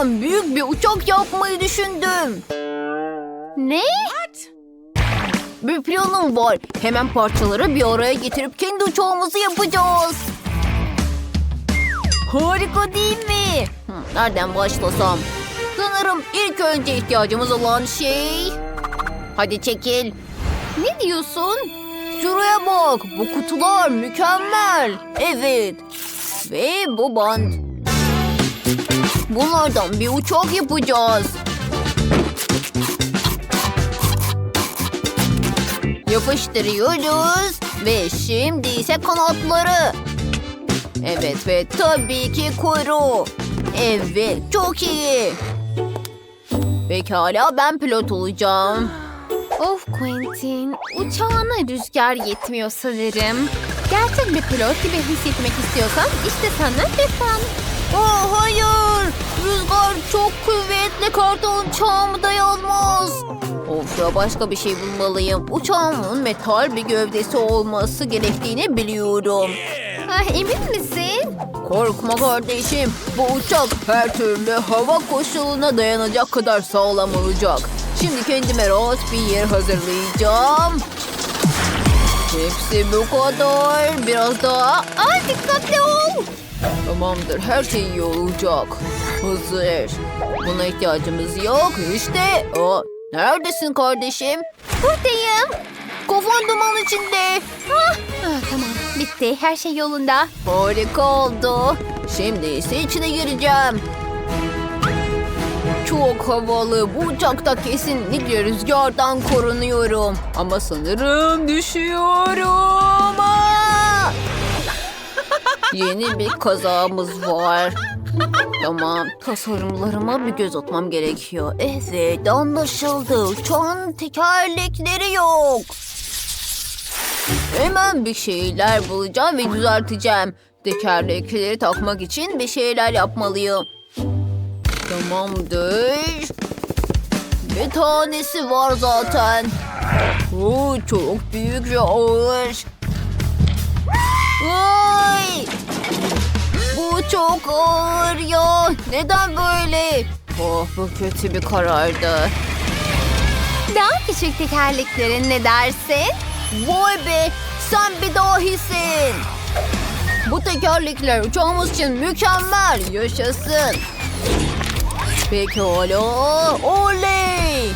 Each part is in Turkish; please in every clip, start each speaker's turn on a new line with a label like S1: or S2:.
S1: Bunlardan büyük bir uçak yapmayı düşündüm.
S2: Ne?
S1: Bir planım var. Hemen parçaları bir araya getirip kendi uçağımızı yapacağız. Harika değil mi? Hı, nereden başlasam? Sanırım ilk önce ihtiyacımız olan şey... Hadi çekil.
S2: Ne diyorsun?
S1: Şuraya bak. Bu kutular mükemmel. Evet. Ve bu band. Bunlardan bir uçak yapacağız. Yapıştırıyoruz. Ve şimdi ise kanatları. Evet ve tabii ki kuyruğu. Evet çok iyi. Pekala ben pilot olacağım.
S2: Of Quentin, uçağına rüzgar yetmiyor sanırım. Gerçek bir pilot gibi hissetmek istiyorsan işte senden bir fan.
S1: Kuvvetli karton uçağımı dayanmaz. Of ya başka bir şey bulmalıyım. Uçağımın metal bir gövdesi olması gerektiğini biliyorum.
S2: Ah, emin misin?
S1: Korkma kardeşim. Bu uçak her türlü hava koşuluna dayanacak kadar sağlam olacak. Şimdi kendime rahat bir yer hazırlayacağım. Hepsi bu kadar. Biraz daha. Ay dikkatli ol. Tamamdır her şey iyi olacak. Hazır. Buna ihtiyacımız yok. İşte. Aa, neredesin kardeşim?
S2: Buradayım.
S1: Kafan duman içinde.
S2: Ah, ah, tamam, bitti. Her şey yolunda.
S1: Harika oldu. Şimdi ise içine gireceğim. Çok havalı. Bu uçakta kesinlikle rüzgardan korunuyorum. Ama sanırım düşüyorum. Yeni bir kazamız var. Tamam, tasarımlarıma bir göz atmam gerekiyor. Evet, anlaşıldı. Uçağın tekerlekleri yok. Hemen bir şeyler bulacağım ve düzelteceğim. Tekerlekleri takmak için bir şeyler yapmalıyım. Tamamdır. Bir tanesi var zaten. Oo, çok büyük ve ağır. Ay! Bu çok ağır ya. Neden böyle? Oh, bu kötü bir karardı.
S2: Daha küçük tekerleklerin ne dersin?
S1: Vay be sen bir dahisin. Bu tekerlekler uçağımız için mükemmel. Yaşasın. Pekala. Oley.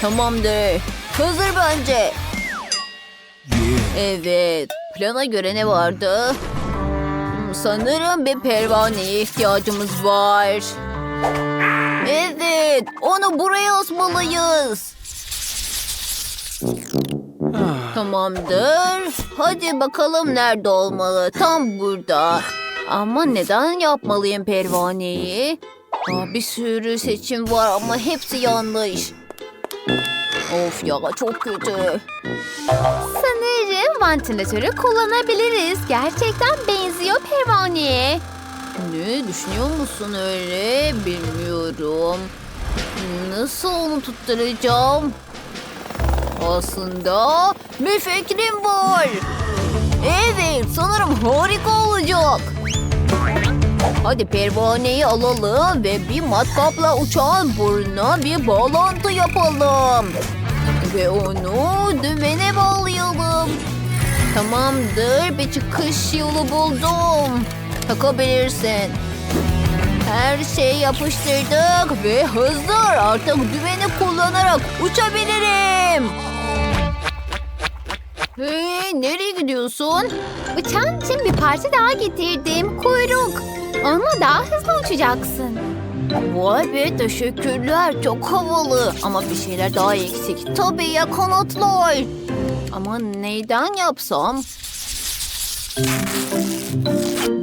S1: Tamamdır. Hazır bence. Evet. Plana göre ne vardı? Hmm, Sanırım bir pervaneye ihtiyacımız var. Evet. Onu buraya asmalıyız. Tamamdır. Hadi bakalım nerede olmalı? Tam burada. Ama neden yapmalıyım pervaneyi? Aa, bir sürü seçim var ama hepsi yanlış. Of ya çok kötü.
S2: Sanırım vantilatörü kullanabiliriz. Gerçekten benziyor pervaneye.
S1: Ne düşünüyor musun öyle? Bilmiyorum. Nasıl onu tutturacağım? Aslında bir fikrim var. Evet sanırım harika olacak. Hadi pervaneyi alalım ve bir matkapla uçağın burnuna bir bağlantı yapalım. Ve onu dümene bağlayalım. Tamamdır bir çıkış yolu buldum. Takabilirsin. Her şeyi yapıştırdık ve hazır. Artık dümeni kullanarak uçabilirim. Hey, nereye gidiyorsun?
S2: Uçağın için bir parça daha getirdim. Kuyruk. Onunla daha hızlı uçacaksın.
S1: Vay be teşekkürler. Çok havalı. Ama bir şeyler daha eksik. Tabii ya kanatlar. Ama neyden yapsam?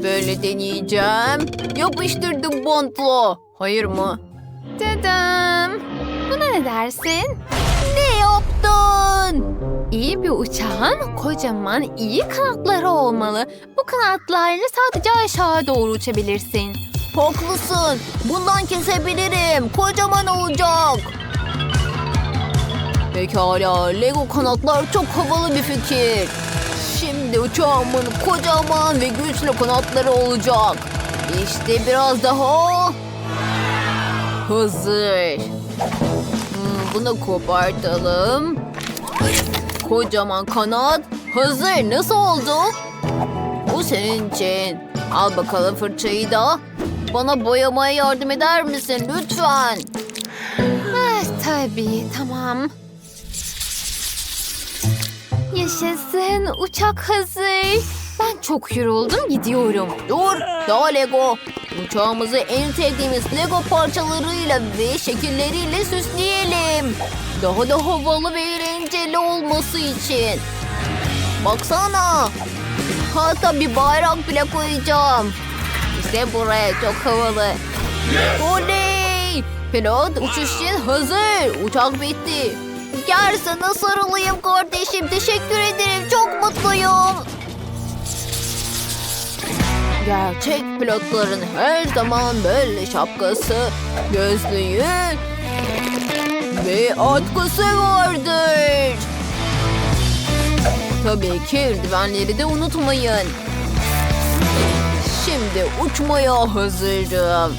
S1: Böyle deneyeceğim. Yapıştırdım bantla. Hayır mı?
S2: Dadım. Buna ne dersin?
S1: Ne yaptın?
S2: İyi bir uçağın kocaman iyi kanatları olmalı. Bu kanatlarla sadece aşağı doğru uçabilirsin.
S1: Haklısın. Bundan kesebilirim. Kocaman olacak. Pekala. Lego kanatlar çok havalı bir fikir. Şimdi uçağımın kocaman ve güçlü kanatları olacak. İşte biraz daha. hazır. Hmm, bunu kopartalım. Kocaman kanat. Hazır. Nasıl oldu? Bu senin için. Al bakalım fırçayı da. Bana boyamaya yardım eder misin lütfen?
S2: Ah, tabii tamam. Yaşasın uçak hazır. Ben çok yoruldum gidiyorum.
S1: Dur, daha Lego. Uçağımızı en sevdiğimiz Lego parçalarıyla ve şekilleriyle süsleyelim. Daha da havalı ve eğlenceli olması için. Baksana. Hatta bir bayrak bile koyacağım. İşte buraya çok havalı. Oley! Pilot uçuş için hazır. Uçak bitti. Gel sana sarılayım kardeşim. Teşekkür ederim. Çok mutluyum. Gerçek pilotların her zaman böyle şapkası, gözlüğü ve atkısı vardır. Tabii ki eldivenleri de unutmayın. Şimdi uçmaya hazırım.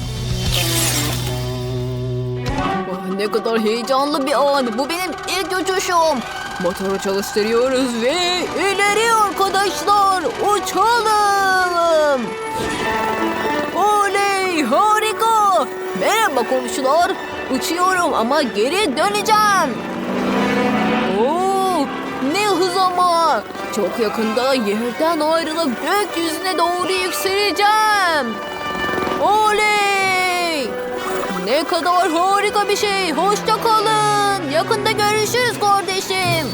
S1: Ah, Ne kadar heyecanlı bir an. Bu benim ilk uçuşum. Motoru çalıştırıyoruz ve ileri arkadaşlar uçalım. Oley harika. Merhaba komşular. Uçuyorum ama geri döneceğim. Oo, ne hız ama. Çok yakında yerden ayrılıp gökyüzüne doğru yükseleceğim. Oley! Ne kadar harika bir şey. Hoşça kalın. Yakında görüşürüz kardeşim.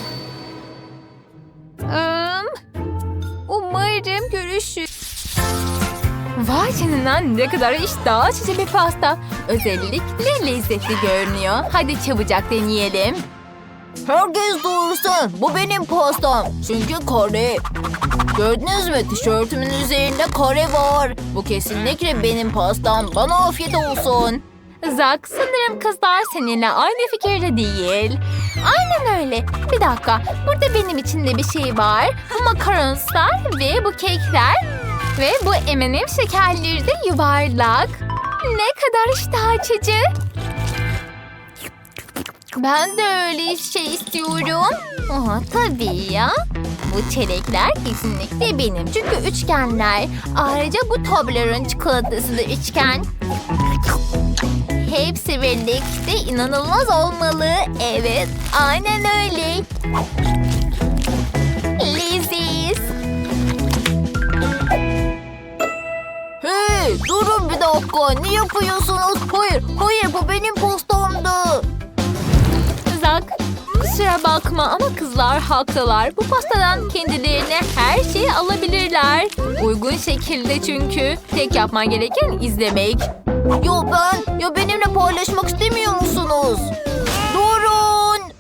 S2: Im, umarım görüşürüz. Vay canına ne kadar iştah açıcı bir pasta. Özellikle lezzetli görünüyor. Hadi çabucak deneyelim.
S1: Herkes doğursun. Bu benim pastam. Çünkü kare. Gördünüz mü tişörtümün üzerinde kare var. Bu kesinlikle benim pastam. Bana afiyet olsun.
S2: Zak sanırım kızlar seninle aynı fikirde değil. Aynen öyle. Bir dakika. Burada benim için de bir şey var. Makaronslar ve bu kekler. Ve bu M&M şekerleri de yuvarlak. Ne kadar iştah açıcı. Ben de öyle şey istiyorum. Aha, tabii ya. Bu çelekler kesinlikle benim. Çünkü üçgenler. Ayrıca bu Toblerone çikolatası da üçgen. Hepsi birlikte inanılmaz olmalı. Evet, aynen öyle. Leziz.
S1: Hey durun bir dakika. Ne yapıyorsunuz? Hayır, hayır bu benim pastamdı.
S2: Zak, kusura bakma ama kızlar haklılar. Bu pastadan kendilerine her şeyi alabilirler. Uygun şekilde çünkü. Tek yapman gereken izlemek.
S1: Ya ben, ya benimle paylaşmak istemiyor musunuz? Durun.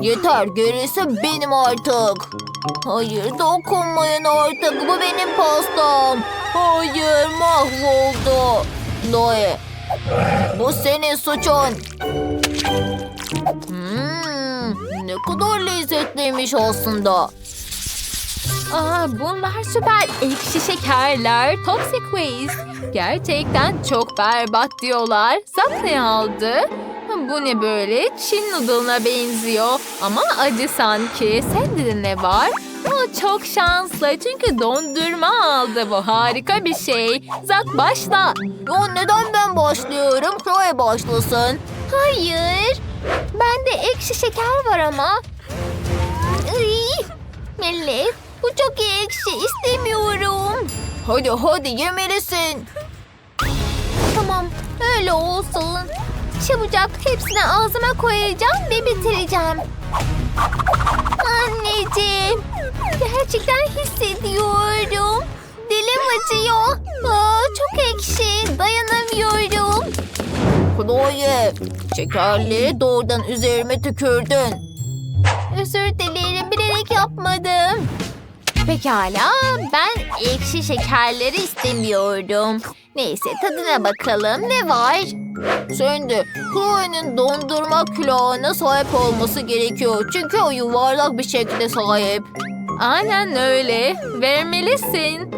S1: Yeter gerisi benim artık. Hayır dokunmayın artık bu benim pastam. Hayır mahvoldu. Noe bu senin suçun. Hmm, ne kadar lezzetliymiş aslında.
S2: Aa, bunlar süper ekşi şekerler. Toxic Waste. Gerçekten çok berbat diyorlar. Zak ne aldı? Bu ne böyle? Çin noodle'ına benziyor. Ama acı sanki. Sende de ne var? O çok şanslı çünkü dondurma aldı. Bu harika bir şey. Zak başla.
S1: Ya neden ben başlıyorum? Chloe başlasın.
S2: Hayır. Bende ekşi şeker var ama. Iy, bu çok ekşi istemiyorum.
S1: Hadi hadi yemelisin.
S2: Tamam öyle olsun. Çabucak hepsini ağzıma koyacağım ve bitireceğim. Anneciğim gerçekten hissediyorum. Dilim acıyor. Aa, çok ekşi dayanamıyorum.
S1: Chloe, şekerleri doğrudan üzerime tükürdün.
S2: Özür dilerim bilerek yapmadım. Pekala ben ekşi şekerleri istemiyorum. Neyse tadına bakalım ne var?
S1: Şimdi Chloe'nin dondurma külahına sahip olması gerekiyor. Çünkü o yuvarlak bir şekilde sahip.
S2: Aynen öyle. Vermelisin.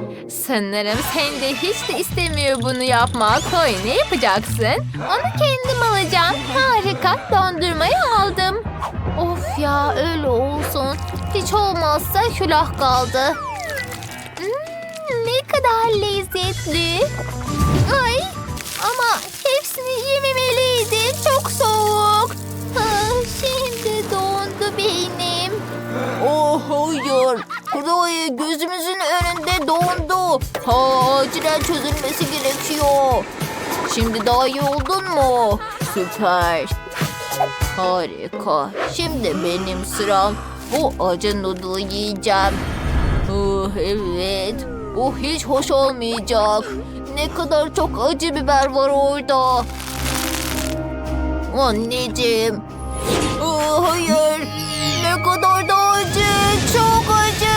S2: Sanırım sen de hiç de istemiyor bunu yapmak. Chloe ne yapacaksın? Onu kendim alacağım. Harika. Dondurmayı aldım. Of ya öyle olsun. Hiç olmazsa külah kaldı. Hmm, ne kadar lezzetli. Ay ama hepsini yememeliydim. Çok soğuk. Ah, şimdi dondu beynim.
S1: Oh hayır. Chloe gözümüzün önünde dondu. Ha, acilen çözülmesi gerekiyor. Şimdi daha iyi oldun mu? Süper. Harika. Şimdi benim sıram. Bu acı noodle'ı yiyeceğim. Oh, evet. Bu hiç hoş olmayacak. Ne kadar çok acı biber var orada. Anneciğim. Oh, hayır. Ne kadar da acı. Çok acı.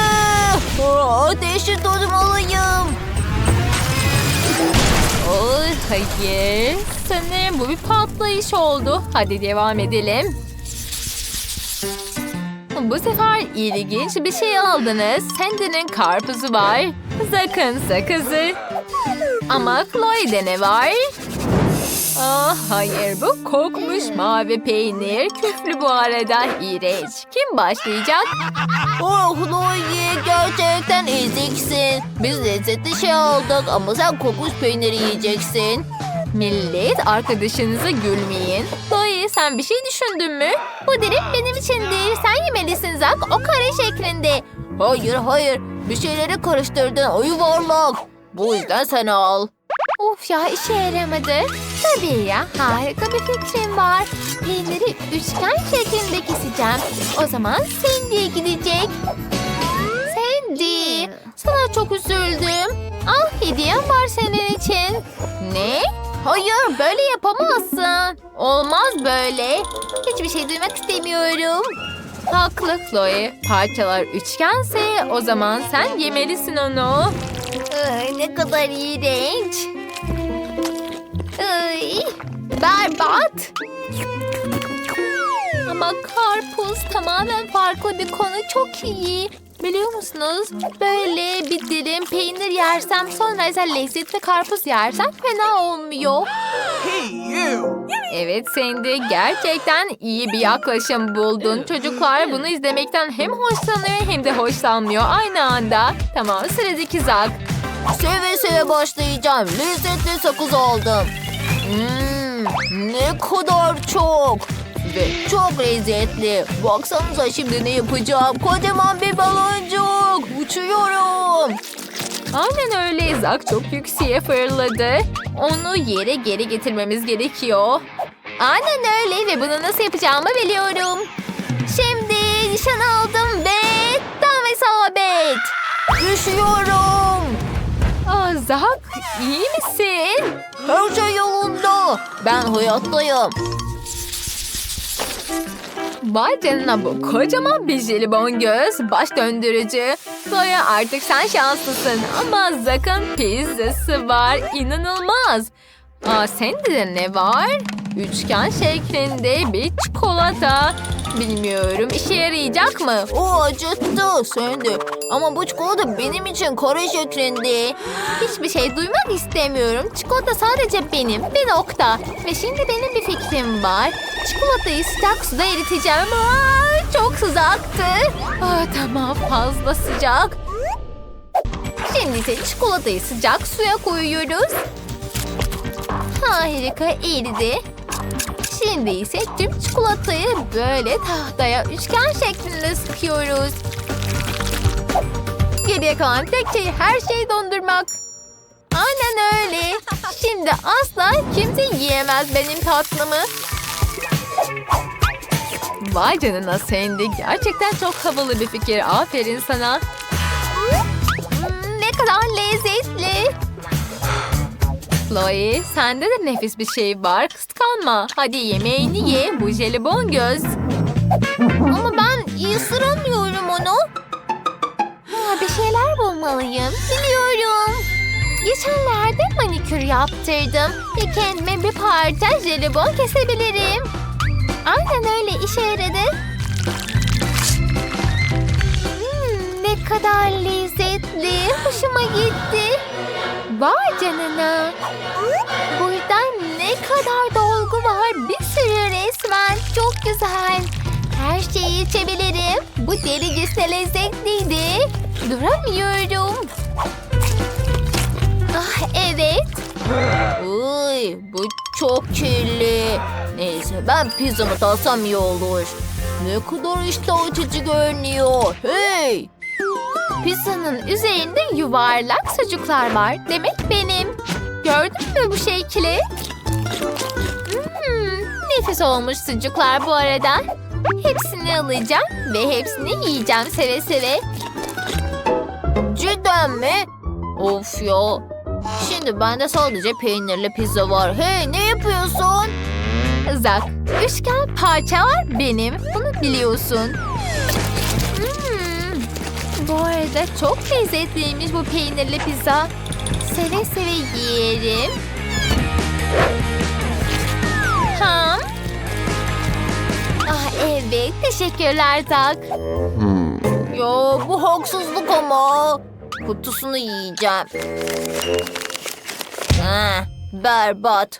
S1: Oh, ateşi tutmalıyım.
S2: Ay, hayır. Sanırım bu bir patlayış oldu. Hadi devam edelim. Bu sefer ilginç bir şey aldınız. Sandy'nin karpuzu var. Zakın sakızı. Ama Chloe'de ne var? Ah hayır bu kokmuş mavi peynir. Küflü bu arada iğrenç. Kim başlayacak?
S1: Oh Chloe gerçekten eziksin. Biz lezzetli şey aldık ama sen kokmuş peyniri yiyeceksin.
S2: Millet arkadaşınıza gülmeyin. Chloe sen bir şey düşündün mü? Bu dilim benim için değil. Sen yemelisin Zak. O kare şeklinde.
S1: Hayır hayır bir şeyleri karıştırdın o yuvarlak. Bu yüzden sen al.
S2: Of ya işe yaramadı. Tabii ya harika bir fikrim var. Peyniri üçgen şeklinde keseceğim. O zaman Sandy'ye gidecek. Sandy sana çok üzüldüm. Al hediyem var senin için. Ne? Hayır böyle yapamazsın. Olmaz böyle. Hiçbir şey duymak istemiyorum. Haklı Chloe. Parçalar üçgense o zaman sen yemelisin onu. Ay, ne kadar iğrenç. Ay, berbat. Ama karpuz tamamen farklı bir konu çok iyi. Biliyor musunuz? Böyle bir dilim peynir yersem sonra ise lezzetli karpuz yersem fena olmuyor. Evet Sandy gerçekten iyi bir yaklaşım buldun. Çocuklar bunu izlemekten hem hoşlanıyor hem de hoşlanmıyor aynı anda. Tamam sıradaki Zak.
S1: Seve seve başlayacağım. Lezzetli sakız aldım. Hmm, ne kadar çok. Ve çok lezzetli. Baksanıza şimdi ne yapacağım. Kocaman bir baloncuk. Uçuyorum.
S2: Aynen öyle Zak çok yükseğe fırladı. Onu yere geri getirmemiz gerekiyor. Aynen öyle ve bunu nasıl yapacağımı biliyorum. Şimdi nişan aldım ve tam isabet.
S1: Düşüyorum.
S2: Aa, Zak iyi misin?
S1: Her şey yolunda. Ben hayattayım.
S2: Vay canına bu kocaman bir jelibon göz, baş döndürücü. Zoya artık sen şanslısın ama Zak'ın pizzası var. İnanılmaz. Aa, sende de ne var? Üçgen şeklinde bir çikolata. Bilmiyorum işe yarayacak mı?
S1: O acıttı söndü. Ama bu çikolata benim için kare şeklinde.
S2: Hiçbir şey duymak istemiyorum. Çikolata sadece benim bir nokta. Ve şimdi benim bir fikrim var. Çikolatayı sıcak suda eriteceğim. Aa, çok sıcaktı. Aa, tamam fazla sıcak. Şimdi ise çikolatayı sıcak suya koyuyoruz. Harika eridi. Şimdi ise tüm çikolatayı böyle tahtaya üçgen şeklinde sıkıyoruz. Geriye kalan tek şey her şeyi dondurmak. Aynen öyle. Şimdi asla kimse yiyemez benim tatlımı. Vay canına Sandy. Gerçekten çok havalı bir fikir. Aferin sana. Hmm, ne kadar lezzetli. Chloe, sende de nefis bir şey var. Kıskanma. Hadi yemeğini ye. Bu jelibon göz. Ama ben ısıramıyorum onu. Ha, bir şeyler bulmalıyım. Biliyorum. Geçenlerde manikür yaptırdım. Ve kendime bir parça jelibon kesebilirim. Aynen öyle işe yaradı. Hmm, Ne kadar lezzetli. Hoşuma gitti. Vay canına. Burada ne kadar dolgu var. Bir sürü resmen. Çok güzel. Her şeyi içebilirim. Bu delicesine lezzetliydi. Duramıyorum. Ah evet.
S1: Uy, bu çok kirli. Neyse ben pizzamı alsam iyi olur. Ne kadar iştah açıcı görünüyor. Hey!
S2: Pizzanın üzerinde yuvarlak sucuklar var. Demek benim. Gördün mü bu şekli? Hmm, nefis olmuş sucuklar bu arada. Hepsini alacağım ve hepsini yiyeceğim seve seve.
S1: Cidden mi? Of ya. Şimdi bende sadece peynirli pizza var. Hey ne yapıyorsun?
S2: Zak, üçgen parçalar benim. Bunu biliyorsun. Hmm, bu arada çok lezzetliymiş bu peynirli pizza. Seve seve yiyelim. Ham. Ah evet, teşekkürler Zak.
S1: Ya bu haksızlık ama. Kutusunu yiyeceğim. Ha, berbat.